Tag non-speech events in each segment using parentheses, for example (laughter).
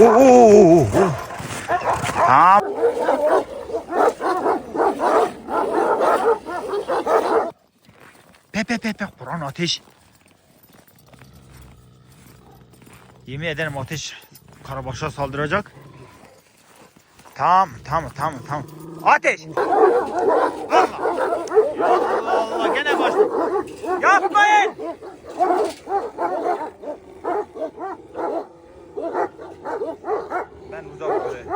Oo, oo, oo. Tamam. Pe pe pe pe Kur'an ateş. Yemin ederim ateş karabaşa saldıracak. Tamam tamam tamam tamam. Ateş. Allah. Allah Allah gene başladı. Yapmayın. Ben uzak durayım.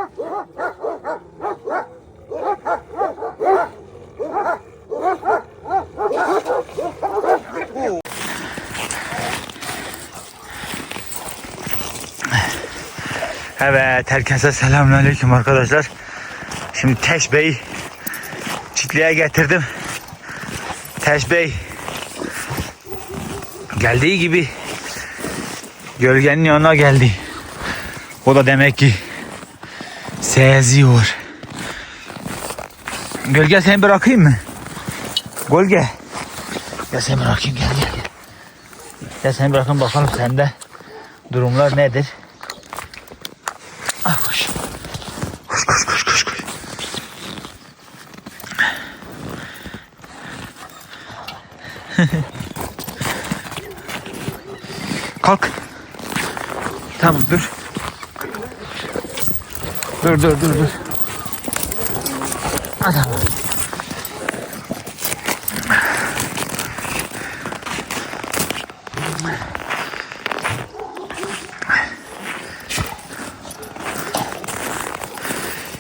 Evet, herkese selamünaleyküm arkadaşlar. Şimdi Teş Bey çiftliğe getirdim. Teş Bey geldiği gibi gölgenin yanına geldi. O da demek ki seziyor. Gölge seni bırakayım mı? Gölge. Ya seni bırakayım gel gel. gel. Seni bırakın bakalım sende durumlar nedir? Ah, koş. Koş koş koş koş koş. Kalk. Tamam dur. Dur dur dur dur.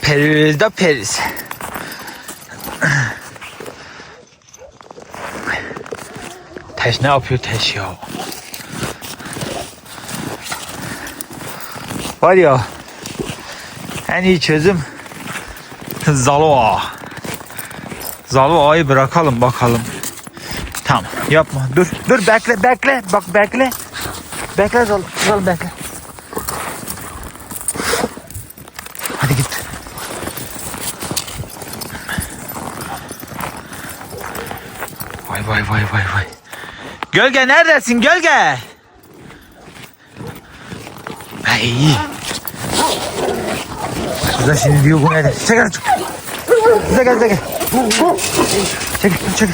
Periz da periz. Teş ne yapıyor Teş ya? Var ya en iyi çözüm Zalo Ağa. Zalo Ağa'yı bırakalım bakalım. Tamam yapma dur dur bekle bekle bak bekle. Bekle Zalo, Zalo bekle. Hadi git. Vay vay vay vay vay. Gölge neredesin gölge? Ha Kızlar şimdi diyor bu nerede? Çek hadi çık. Bize gel bize gel. Çek çek.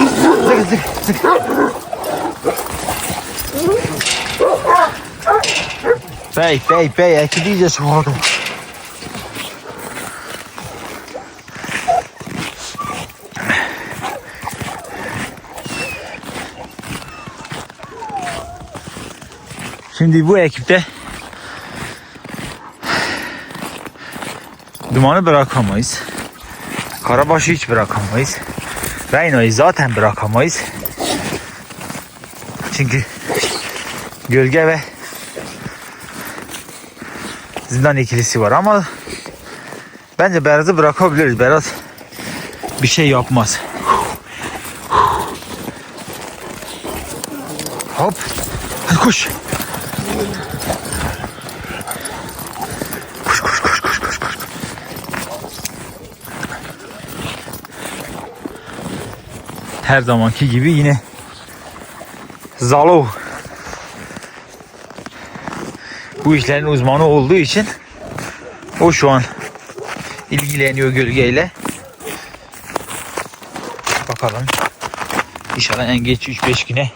Bize gel çek çek. Bey bey bey eki şu adam. Şimdi bu ekipte dumanı bırakamayız. Karabaşı hiç bırakamayız. Rhino'yu zaten bırakamayız. Çünkü gölge ve zindan ikilisi var ama bence Beraz'ı bırakabiliriz. Beraz bir şey yapmaz. Hop. Hadi. Koş koş koş koş koş koş. Her zamanki gibi yine Zalo bu işlerin uzmanı olduğu için o şu an ilgileniyor gölgeyle. Bakalım. İnşallah en geç 3-5 güne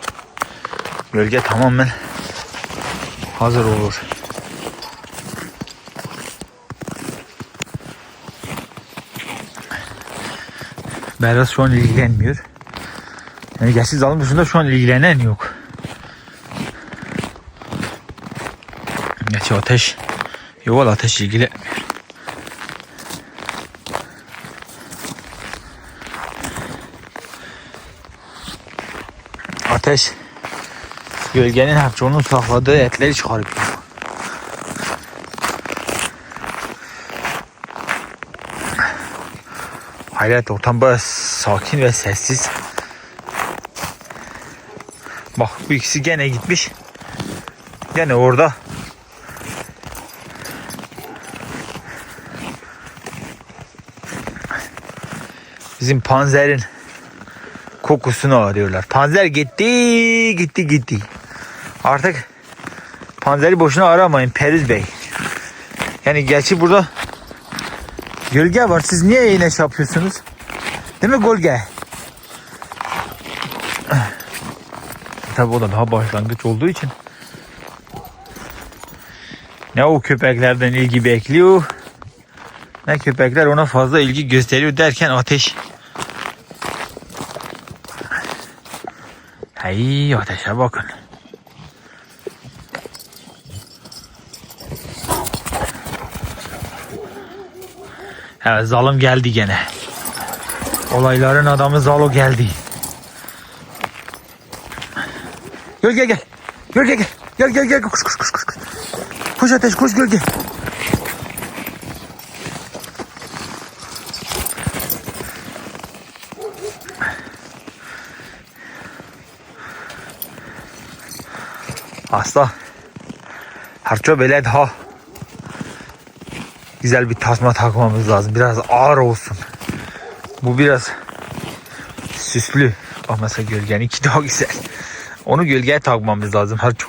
gölge tamamen hazır olur. Berat şu an ilgilenmiyor. Yani gerçi zalım dışında şu an ilgilenen yok. Gerçi ateş yuval ateş ilgilenmiyor. Ateş gölgenin hapçonun sakladığı etleri çıkarıyor. Hayret ortam böyle sakin ve sessiz. Bak bu ikisi gene gitmiş. Gene orada. Bizim panzerin kokusunu arıyorlar. Panzer gitti, gitti, gitti. Artık panzeri boşuna aramayın Periz Bey. Yani gerçi burada gölge var. Siz niye iğne şey yapıyorsunuz? Değil mi gölge? Tabi o da daha başlangıç olduğu için. Ne o köpeklerden ilgi bekliyor. Ne köpekler ona fazla ilgi gösteriyor derken ateş. Hey ateşe bakın. Evet zalim geldi gene. Olayların adamı Zalo geldi. Gel gel gel. Gel gel gel. Gel. Koş koş koş koş. koş. Ateş koş gölge. Asla. Harço böyle daha güzel bir tasma takmamız lazım. Biraz ağır olsun. Bu biraz süslü. Ama mesela gölgeninki daha güzel. Onu gölgeye takmamız lazım. Harço.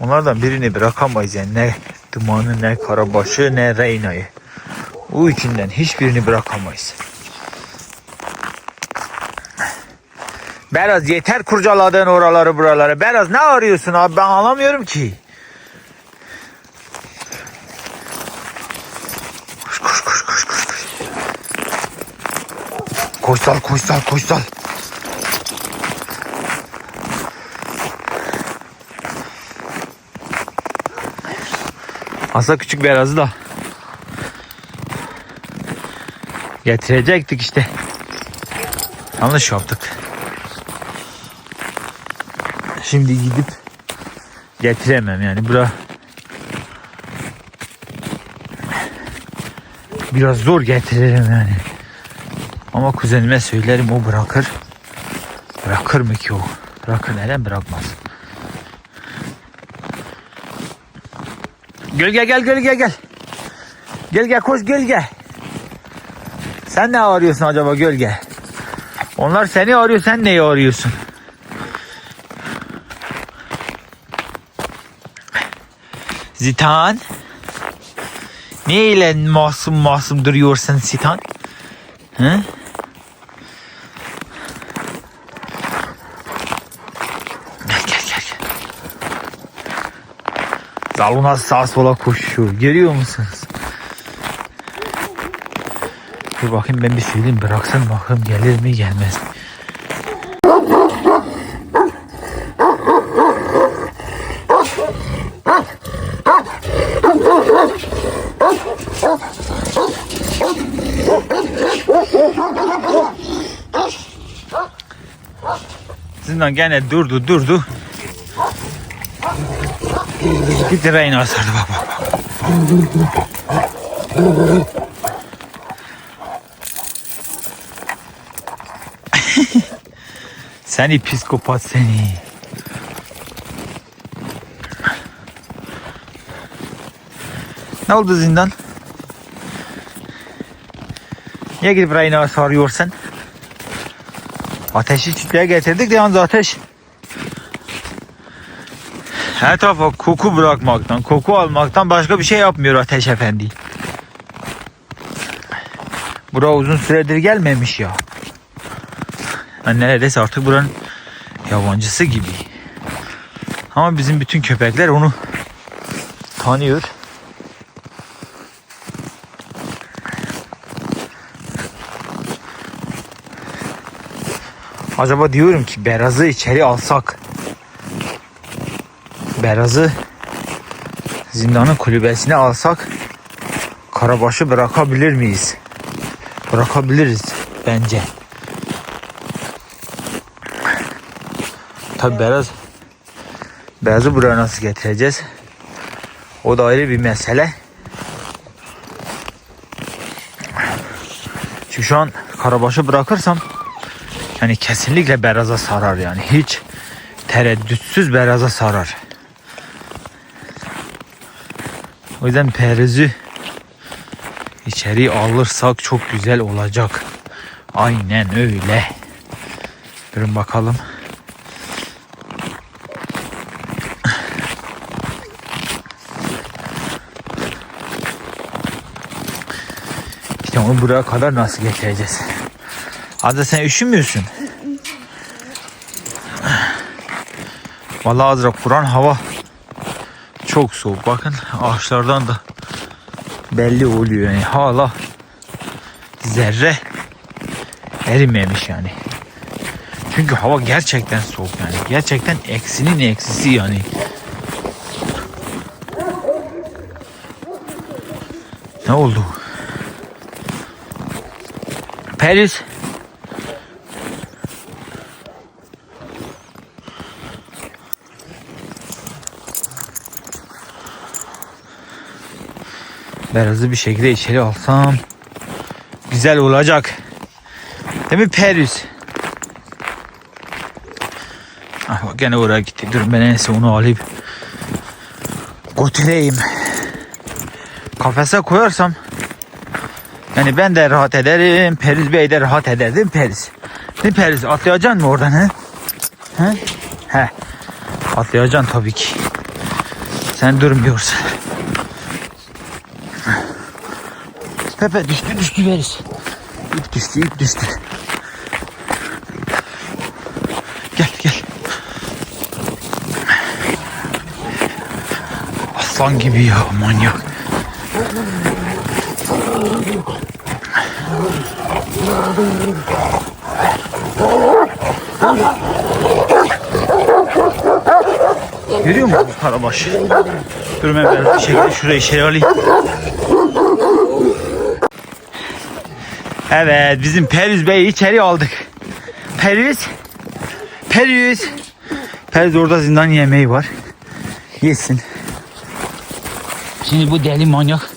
Onlardan birini bırakamayız yani. Ne dumanı, ne karabaşı, ne reynayı. O üçünden hiçbirini bırakamayız. Beraz yeter kurcaladığın oraları buraları. Beraz ne arıyorsun abi ben anlamıyorum ki. Koş koş koş koş koş. koş. Koşsal koşsal koşsal. Aslında küçük Beraz'ı da getirecektik işte. Yanlış yaptık. Şimdi gidip getiremem yani bura biraz zor getiririm yani. Ama kuzenime söylerim o bırakır. Bırakır mı ki o? Bırakır neden bırakmaz? Gölge gel gölge gel. Gölge koş gölge. Sen ne arıyorsun acaba gölge? Onlar seni arıyor sen neyi arıyorsun? Zitan. Ne ile masum masum duruyorsun Zitan? Hı? Gel gel gel. gel. Zaluna sağa sola koşuyor. Görüyor musunuz? Dur bakayım ben bir söyleyeyim bıraksın bakayım gelir mi gelmez mi? Zindan gene durdu durdu. Gitti reyna asardı bak bak bak. (laughs) Seni psikopat seni. Ne oldu zindan? Niye gidip reyna sarıyorsun? Ateşi çiftliğe getirdik de yalnız ateş her tarafa koku bırakmaktan, koku almaktan başka bir şey yapmıyor Ateş Efendi. Bura uzun süredir gelmemiş ya. Yani neredeyse artık buranın yabancısı gibi. Ama bizim bütün köpekler onu tanıyor. Acaba diyorum ki Beraz'ı içeri alsak. Beraz'ı zindanın kulübesine alsak Karabaş'ı bırakabilir miyiz? Bırakabiliriz bence. Tabi Beraz Beraz'ı buraya nasıl getireceğiz? O da ayrı bir mesele. Çünkü şu an Karabaş'ı bırakırsam yani kesinlikle Beraz'a sarar yani. Hiç tereddütsüz Beraz'a sarar. O yüzden perüzü içeri alırsak çok güzel olacak. Aynen öyle. Durun bakalım. İşte onu buraya kadar nasıl getireceğiz? Azra sen üşümüyorsun. Vallahi Azra Kur'an hava çok soğuk. Bakın ağaçlardan da belli oluyor yani hala zerre erimemiş yani. Çünkü hava gerçekten soğuk yani. Gerçekten eksinin eksisi yani. Ne oldu? Paris. Ben hızlı bir şekilde içeri alsam güzel olacak. Değil mi Paris? Ah bak gene oraya gitti. Dur ben en iyisi onu alayım. Götüreyim. Kafese koyarsam yani ben de rahat ederim. Periz Bey de rahat eder değil mi Periz? Değil mi Periz? Atlayacaksın mı oradan he? He? He. Atlayacaksın tabii ki. Sen durmuyorsun. Pepe düştü düştü Periz. İp düştü ip düştü. Gel gel. Aslan gibi ya manyak. Görüyor musun karabaş? Dur ben bir şekilde şurayı şey alayım. Evet bizim Periz Bey'i içeri aldık. Periz. Periz. Periz orada zindan yemeği var. Yesin. Şimdi bu deli manyak,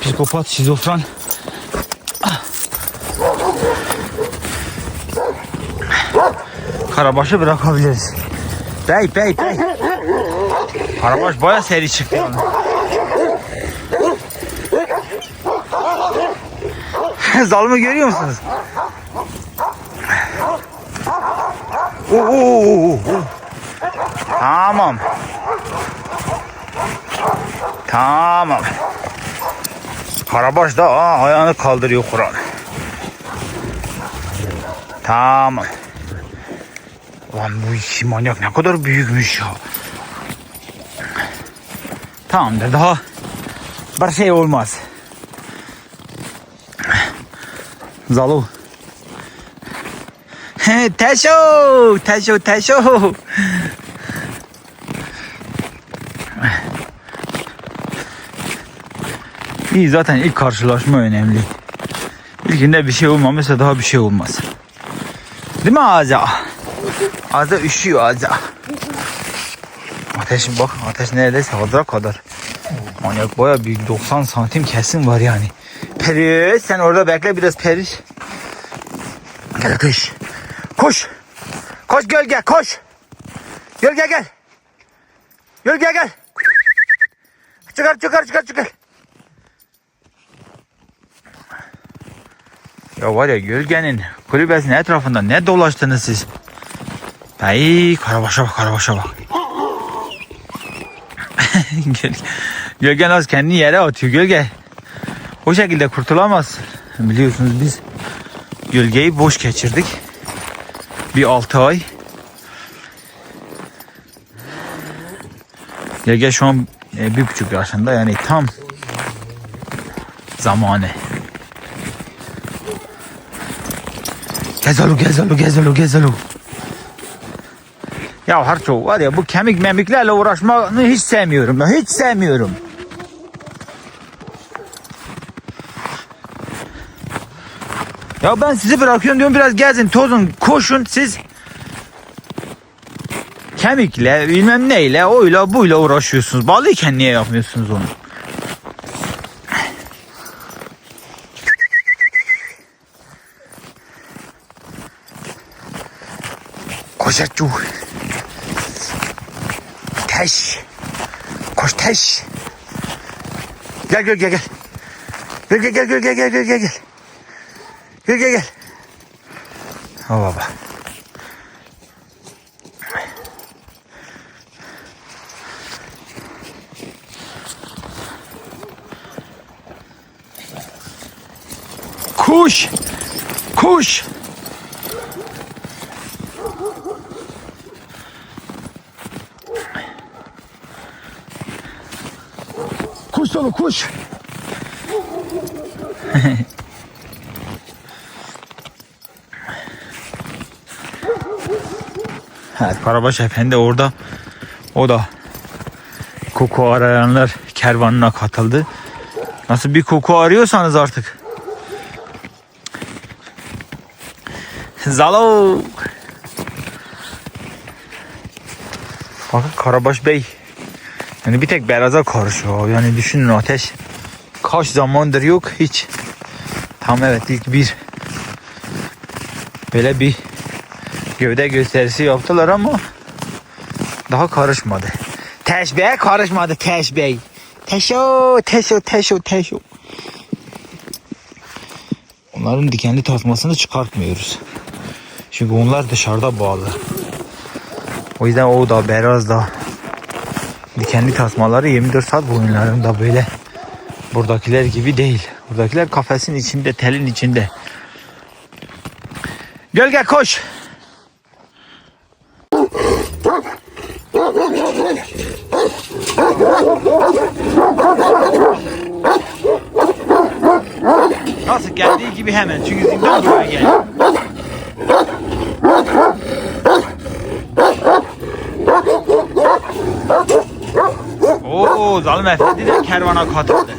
psikopat, şizofren. Karabaş'ı bırakabiliriz. Bey bey bey. Karabaş baya seri çıktı yani. (laughs) Zalımı görüyor musunuz? Oo, oo, oo. Tamam. Tamam. Karabaş da aa, ayağını kaldırıyor Kur'an. Tamam. Lan bu iki manyak ne kadar büyükmüş ya. Tamamdır daha bir şey olmaz. Zalu. (laughs) teşo, teşo, teşo. İyi zaten ilk karşılaşma önemli. İlkinde bir şey olmamışsa daha bir şey olmaz. Değil mi Aza? Aza üşüyor Aza. Ateşin bak ateş neredeyse hadıra kadar. Manyak baya büyük 90 santim kesin var yani. Peri sen orada bekle biraz Peri. Gel koş. Koş. Koş gölge koş. Gölge gel. Gölge gel. Çıkar çıkar çıkar çıkar. Ya var ya gölgenin kulübesinin etrafında ne dolaştınız siz? Ay karabaşa bak karabaşa bak. (laughs) gölge, nasıl kendini yere atıyor gölge. O şekilde kurtulamaz. Biliyorsunuz biz gölgeyi boş geçirdik. Bir 6 ay. Gölge şu an e, bir buçuk yaşında yani tam zamanı. Gezalu gezalu gezalu gezalu. Ya Harço var ya bu kemik memiklerle uğraşmayı hiç sevmiyorum. Hiç sevmiyorum. Ya ben sizi bırakıyorum diyorum biraz gezin tozun koşun siz kemikle bilmem neyle oyla buyla uğraşıyorsunuz. Bağlıyken niye yapmıyorsunuz onu? Koşacu. Teş. Koş teş. Gel gel gel gel. Gel gel gel gel gel gel gel gel gel. Gel gel. Ha baba. Kuş. Kuş. Kuş dolu kuş. (laughs) Evet, Karabaş Efendi orada. O da koku arayanlar kervanına katıldı. Nasıl bir koku arıyorsanız artık. Zalo. Bakın Karabaş Bey. Yani bir tek beyraza karışıyor. Yani düşünün ateş. Kaç zamandır yok hiç. Tam evet ilk bir böyle bir gövde gösterisi yaptılar ama daha karışmadı. Teşbih'e karışmadı Teşbih. Teşo, teşo, teşo, teşo. Onların dikenli tasmasını çıkartmıyoruz. Çünkü onlar dışarıda bağlı. O yüzden o da biraz da dikenli tasmaları 24 saat boyunlarında böyle buradakiler gibi değil. Buradakiler kafesin içinde, telin içinde. Gölge koş. Nasıl geldiği gibi hemen çünkü zindan buraya geliyor. Oo zalim efendi de kervana katıldı.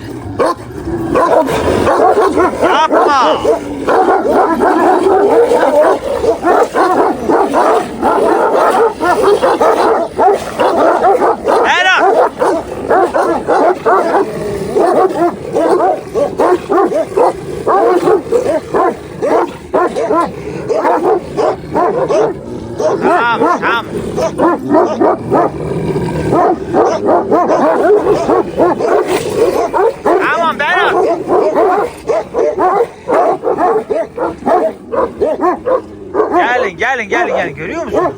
Yapma. Helal. Tamam, tamam. Tamam Berat. Gelin gelin gelin gelin görüyor musunuz?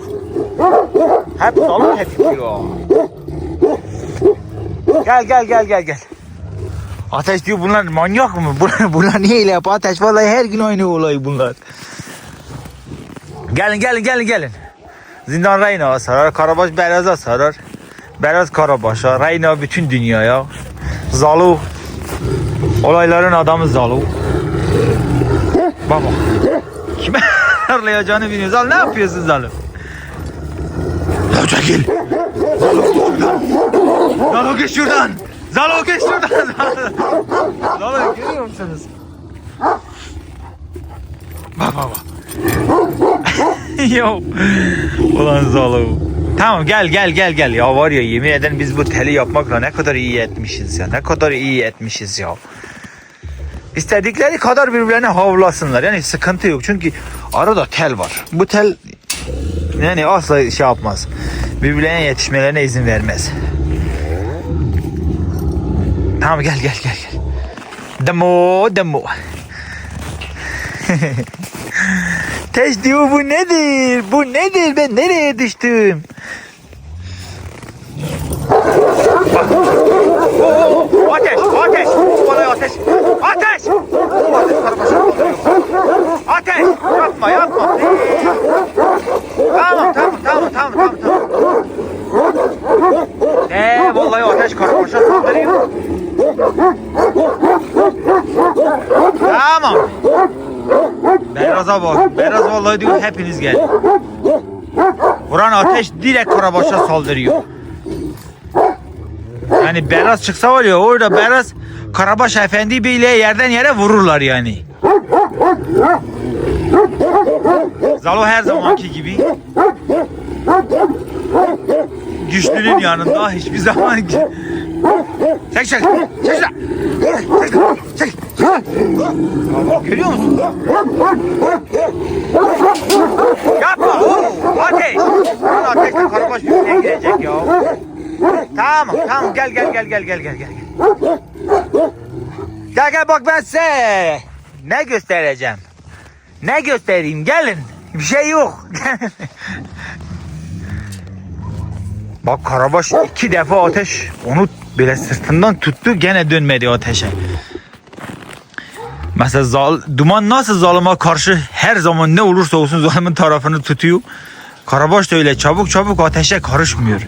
Hep dolu hep diyor. Gel gel gel gel gel. Ateş diyor bunlar manyak mı? Bunlar, (laughs) bunlar niye öyle yapıyor? Ateş vallahi her gün aynı olay bunlar. Gelin gelin gelin gelin. Zindan Reyna sarar, Karabaş Beraz'a sarar. Beraz Karabaş'a, Reyna bütün dünyaya. Zalu. Olayların adamı Zalu. Baba. Kime (laughs) arlayacağını bilmiyor. Zal ne yapıyorsun Zalu? Ya çekil. Zalu git şuradan. Zalu git şuradan. Zalu görüyor musunuz? Bak bak bak. (laughs) Yo. Ulan Zalu. Tamam gel gel gel gel ya var ya yemin ederim biz bu teli yapmakla ne kadar iyi etmişiz ya ne kadar iyi etmişiz ya. İstedikleri kadar birbirlerine havlasınlar yani sıkıntı yok çünkü arada tel var. Bu tel yani asla şey yapmaz. Birbirlerine yetişmelerine izin vermez. Tamam gel gel gel gel. Demo demo. (laughs) Teş diyor bu nedir? Bu nedir? Ben nereye düştüm? Ateş, ateş. Olay ateş. Ateş. Ateş. Ateş. Yapma, yapma. Tamam, tamam, tamam, tamam, tamam, tamam. Ne? Vallahi ateş karmaşa saldırıyor. Tamam. Beraz'a bak. Beraz vallahi diyor hepiniz gelin. Vuran ateş direkt Karabaş'a saldırıyor. Yani Beraz çıksa var ya orada Beraz Karabaş Efendi Bey'le yerden yere vururlar yani. Zalo her zamanki gibi güçlünün yanında hiçbir zaman çek çek çek çek çek çek görüyor musun? Yapma oğlum ateş Ateşle karabaş birbirine girecek ya Tamam tamam. Gel gel gel gel gel gel gel. Gel gel bak ben size ne göstereceğim? Ne göstereyim? Gelin. Bir şey yok. (laughs) Bak Karabaş iki defa ateş. Onu bile sırtından tuttu gene dönmedi ateşe. Mesela zal, duman nasıl zalıma karşı her zaman ne olursa olsun zalimin tarafını tutuyor. Karabaş da öyle çabuk çabuk ateşe karışmıyor.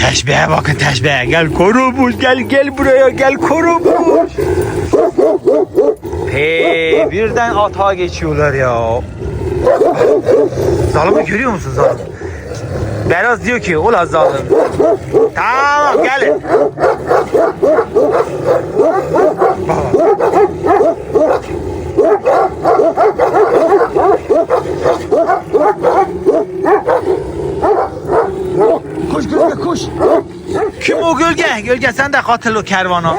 Teşbihe bakın teşbihe. Gel korumuş gel gel buraya gel korumuş. He birden atağa geçiyorlar ya. Zalımı görüyor musun zalim? Beraz diyor ki ula zalim. Tamam gelin. Koş gölge koş. Kim o Gölge sen de katıl o kervana.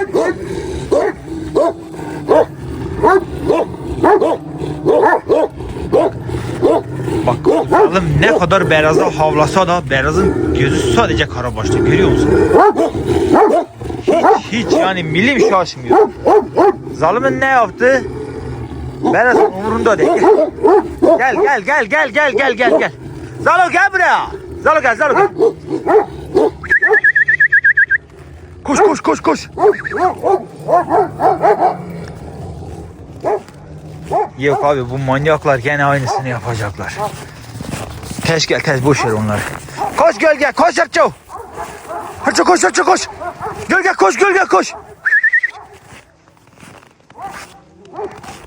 Bak oğlum ne kadar Beraz'a havlasa da Beraz'ın gözü sadece karabaşta görüyor musun? Hiç, hiç yani milim şaşmıyor. Zalimin ne yaptı? Beraz'ın umurunda değil. Gel gel gel gel gel gel gel gel. Zalo gel buraya. Zalo gel Zalo gel. Koş koş. Yok abi bu manyaklar gene aynısını yapacaklar. Teş gel teş boş ver onları. Koş gölge koş Hırço. Hırço koş Hırço koş. Gölge koş gölge koş.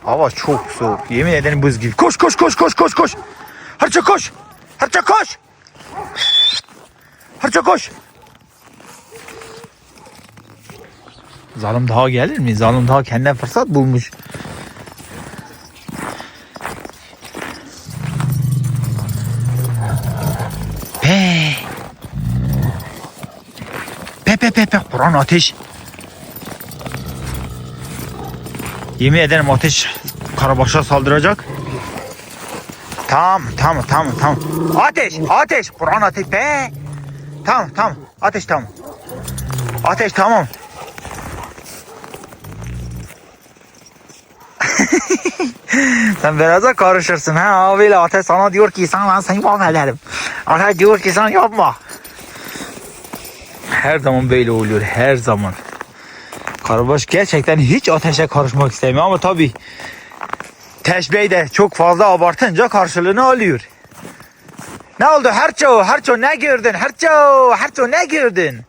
Hava çok soğuk. Yemin ederim buz gibi. Koş koş koş koş koş koş. Hırço koş. Hırço koş. Hırço koş. Zalim daha gelir mi? Zalim daha kendine fırsat bulmuş. Pe. Pe pe pe pe. Kur'an ateş. Yemin ederim ateş karabaşa saldıracak. Tamam tamam tamam tamam. Ateş ateş. Kur'an ateş be. Tamam tamam. Ateş tamam. Ateş tamam. (laughs) Sen biraz karışırsın ha abiyle ateş sana diyor ki sen ben seni mahvederim. Ateş diyor ki sen yapma. Her zaman böyle oluyor her zaman. Karabaş gerçekten hiç ateşe karışmak istemiyor ama tabi Teşbey de çok fazla abartınca karşılığını alıyor. Ne oldu Herço? Herço ne gördün? Herço, Herço ne gördün?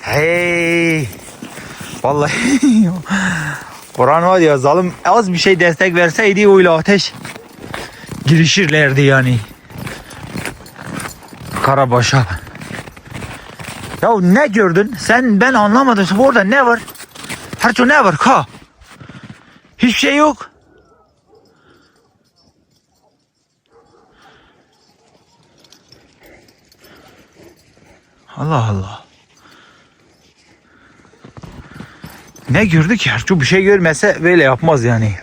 Hey. Vallahi (laughs) Kur'an var ya zalim az bir şey destek verseydi öyle ateş girişirlerdi yani. Karabaş'a. Ya ne gördün? Sen ben anlamadım. Orada ne var? Herço ne var? Ha. Hiçbir şey yok. Allah Allah. Ne gördü ki? Herço bir şey görmese böyle yapmaz yani.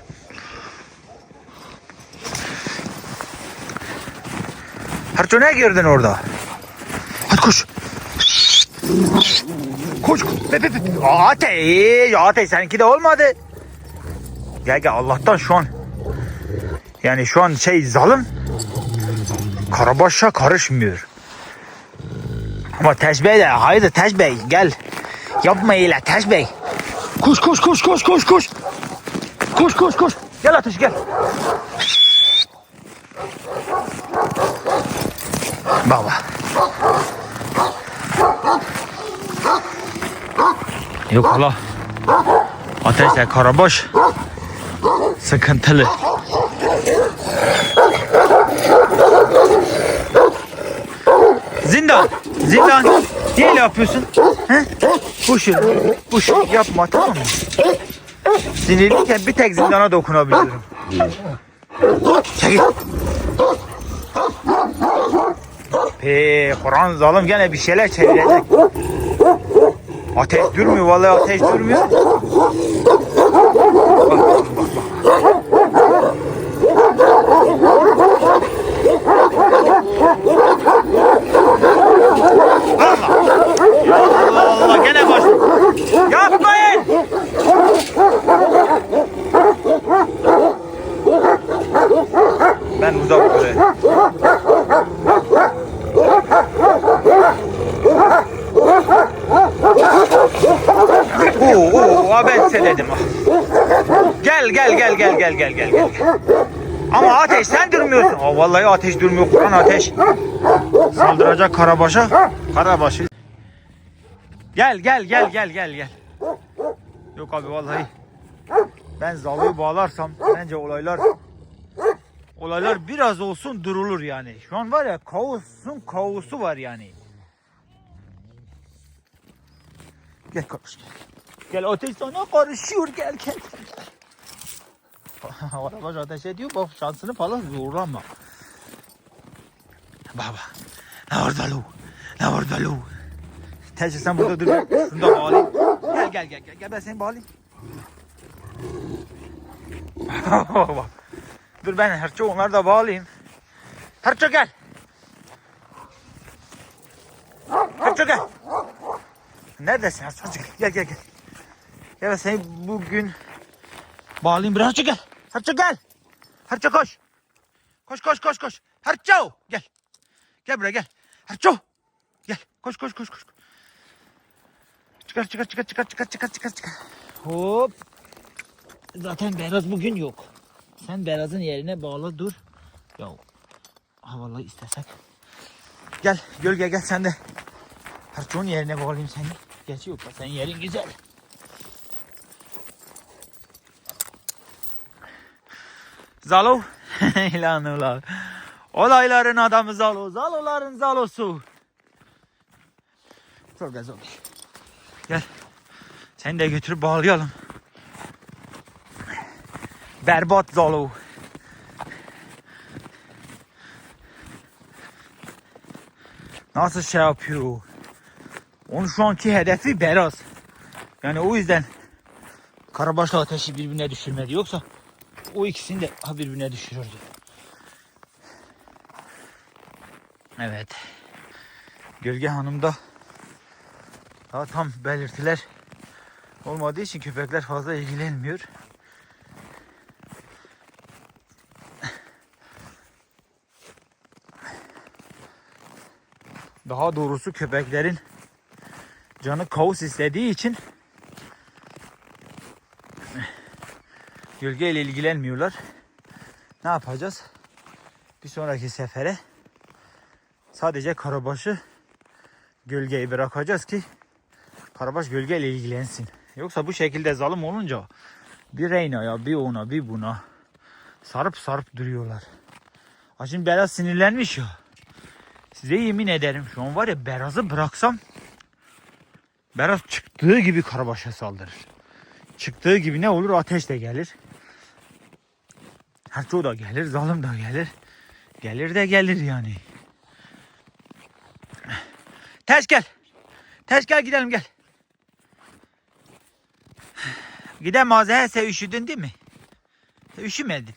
Herço ne gördün orada? Hadi koş. Koş. Be, be, be. Ateş. Ateş seninki de olmadı. Gel gel Allah'tan şu an. Yani şu an şey zalim. Karabaş'a karışmıyor. Ama Teş Bey de haydi Teş Bey gel. Yapma öyle Teş Bey. Koş koş koş koş koş koş. Koş koş koş. Gel Ateş gel. Baba. Yok hala. Ateşle karabaş. Sıkıntılı. Zindan. Zindan. Niye öyle yapıyorsun? He? Boş. Yapma tamam mı? Sinirliyken bir tek zindana dokunabilirim. Çekil. Pe, Kur'an zalim gene bir şeyler çevirecek. Ateş durmuyor vallahi ateş durmuyor. Allah Allah gene baş. Yapmayın. Ben uzak buraya. Oo, oo, ben size dedim. ah. Gel gel gel gel gel gel gel. Ama ateş sen durmuyorsun. Aa, vallahi ateş durmuyor. Kur'an ateş. Saldıracak Karabaş'a. Karabaş'ı. Gel gel gel gel gel gel. Yok abi vallahi. Ben Zalo'yu bağlarsam bence olaylar olaylar biraz olsun durulur yani. Şu an var ya kaosun kaosu var yani. Gel kardeş gel. Gel ateş sana karışıyor gel gel. (laughs) Arabaş ateş ediyor bak şansını falan zorlama. Baba. Ne var Zalo? Ne var Zalo? Teşhis sen burada dur. Şunu da bağlayayım. Gel gel gel gel. Gel ben seni bağlayayım. (laughs) Dur ben Herço onları da bağlayayım. Herço gel. Herço gel. Neredesin Herço? Gel gel gel. Ben seni bugün bağlayayım biraz. Herço gel. Herço gel. Herço koş. Koş koş koş koş. Herço gel. Gel buraya gel. Herço. Gel. Koş koş koş koş. Çıkar çıkar çıkar çıkar çıkar çıkar çıkar çıkar. Hop. Zaten Beraz bugün yok. Sen Beraz'ın yerine bağla dur. Ya havalı istesek. Gel gölge gel sen de. Herço'nun yerine bağlayayım seni. Gerçi yok senin yerin güzel. Zalo. (laughs) İlan ulan. Olayların adamı Zalo. Zaloların Zalosu. Zor gel zor. Gel. Seni de götürüp bağlayalım. Berbat Zalo. Nasıl şey yapıyor? Onun şu anki hedefi Beraz. Yani o yüzden Karabaş'la ateşi birbirine düşürmedi. Yoksa o ikisini de ha birbirine düşürürdü. Evet. Gölge Hanım da daha tam belirtiler olmadığı için köpekler fazla ilgilenmiyor. Daha doğrusu köpeklerin canı kaos istediği için gölgeyle ilgilenmiyorlar. Ne yapacağız? Bir sonraki sefere sadece karabaşı gölgeyi bırakacağız ki karabaş gölgeyle ilgilensin. Yoksa bu şekilde zalim olunca bir Reyna'ya bir ona bir buna sarıp sarıp duruyorlar. Ha şimdi Beraz sinirlenmiş ya. Size yemin ederim şu an var ya Beraz'ı bıraksam Beraz çıktığı gibi karabaşa saldırır. Çıktığı gibi ne olur ateş de gelir. Herço da gelir, zalim da gelir. Gelir de gelir yani. Ters gel. Ters gel gidelim gel. Gidelim mağazaya sen üşüdün değil mi? Üşümedin.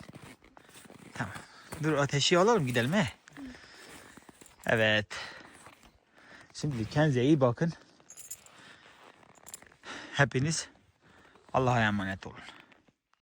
Tamam. Dur ateşi alalım gidelim he. Evet. Şimdi kendinize iyi bakın. Hepiniz Allah'a emanet olun.